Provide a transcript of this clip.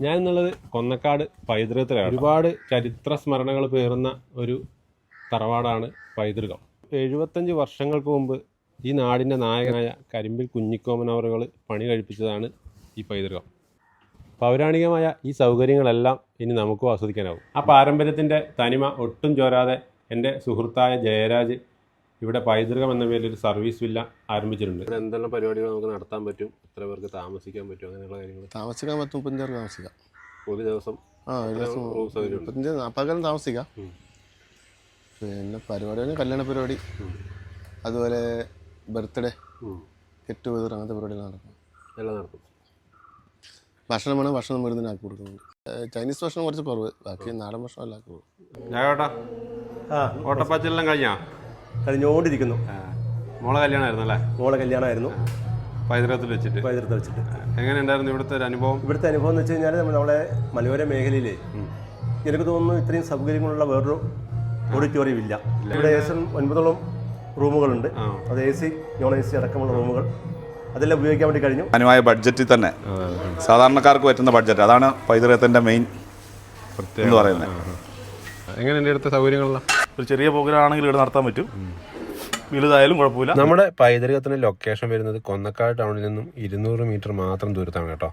ഞാൻ എന്നുള്ളത് കൊന്നക്കാട് പൈതൃകത്തിലാണ്. ഒരുപാട് ചരിത്ര സ്മരണകൾ പേറുന്ന ഒരു തറവാടാണ് പൈതൃകം. എഴുപത്തഞ്ച് വർഷങ്ങൾക്ക് മുമ്പ് ഈ നാടിന്റെ നായകനായ കരിമ്പിൽ കുഞ്ഞിക്കോമനവറുകൾ പണി കഴിപ്പിച്ചതാണ് ഈ പൈതൃകം. പൗരാണികമായ ഈ സൗകര്യങ്ങളെല്ലാം ഇനി നമുക്കും ആസ്വദിക്കാനാവും. ആ പാരമ്പര്യത്തിന്റെ തനിമ ഒട്ടും ചോരാതെ എന്റെ സുഹൃത്തായ ജയരാജ് ഇവിടെ പൈതൃകം എന്ന പേരിൽ ഒരു സർവീസ് വില്ല ആരംഭിച്ചിട്ടുണ്ട്. ഇവിടെ എന്തെല്ലാം പരിപാടികൾ നമുക്ക് നടത്താൻ പറ്റും? എത്ര പേർക്ക് താമസിക്കാൻ പറ്റും? അങ്ങനെയുള്ള കാര്യങ്ങൾ. താമസിക്കാൻ പറ്റും മുപ്പത്തഞ്ചാറ് താമസിക്കാം. ഒരു ദിവസം ആ ഒരു ദിവസം റൂം സൗകര്യം മുപ്പത്തഞ്ച് താമസിക്കാം. പിന്നെ പരിപാടി കല്യാണ പരിപാടി. അതുപോലെ ബർത്ത്ഡേ ഗെറ്റ് ടുഗദർ അങ്ങനത്തെ പരിപാടികൾ നടക്കും. എല്ലാം നടത്തും ഭക്ഷണം വേണം ഭക്ഷണം വരുന്നതിന് ആക്കി കൊടുക്കുന്നുണ്ട് ഏഹ് ചൈനീസ് ഭക്ഷണം കുറച്ച് കുറവ്. ബാക്കി നാടൻ ഭക്ഷണം എല്ലാം ആക്കി കൊടുക്കും ഞാകേട്ടാ ആ. ഓട്ടപ്പാച്ചെല്ലാം കഴിഞ്ഞാ? കഴിഞ്ഞുകൊണ്ടിരിക്കുന്നു മോളെ കല്യാണമായിരുന്നു അല്ലേ? മോളെ കല്യാണമായിരുന്നു. പൈതൃകത്തിൽ വെച്ചിട്ട്. പൈതൃകത്തിൽ വെച്ചിട്ട്. എങ്ങനെ ഉണ്ടായിരുന്നു ഇവിടുത്തെ ഒരു അനുഭവം? ഇവിടുത്തെ അനുഭവം എന്ന് വെച്ച് കഴിഞ്ഞാൽ നമ്മൾ നമ്മളെ മലയോര മേഖലയിലെ എനിക്ക് തോന്നുന്നു ഇത്രയും സൗകര്യങ്ങളുള്ള വേറൊരു ഓഡിറ്റോറിയം ഇല്ല. ഇവിടെ ഏകദേശം ഒൻപതോളം റൂമുകളുണ്ട്. അത് A C non A C അടക്കമുള്ള റൂമുകൾ. അതെല്ലാം ഉപയോഗിക്കാൻ വേണ്ടി കഴിഞ്ഞു. അനുമായ ബഡ്ജറ്റിൽ തന്നെ. സാധാരണക്കാർക്ക് പറ്റുന്ന ബഡ്ജറ്റ്. അതാണ് പൈതൃകത്തിന്റെ മെയിൻ എന്ന് പറയുന്നത്. എങ്ങനെയുണ്ട് ഇവിടുത്തെ സൗകര്യങ്ങളെല്ലാം? ഒരു ചെറിയ പ്രോഗ്രാം ആണെങ്കിൽ ഇവിടെ നടത്താൻ പറ്റും. വലുതായാലും കുഴപ്പമില്ല. നമ്മുടെ പൈതൃകത്തിന്റെ ലൊക്കേഷൻ വരുന്നത് കൊന്നക്കാട് ടൗണിൽ നിന്നും ഇരുന്നൂറ് മീറ്റർ മാത്രം ദൂരത്താണ് കേട്ടോ.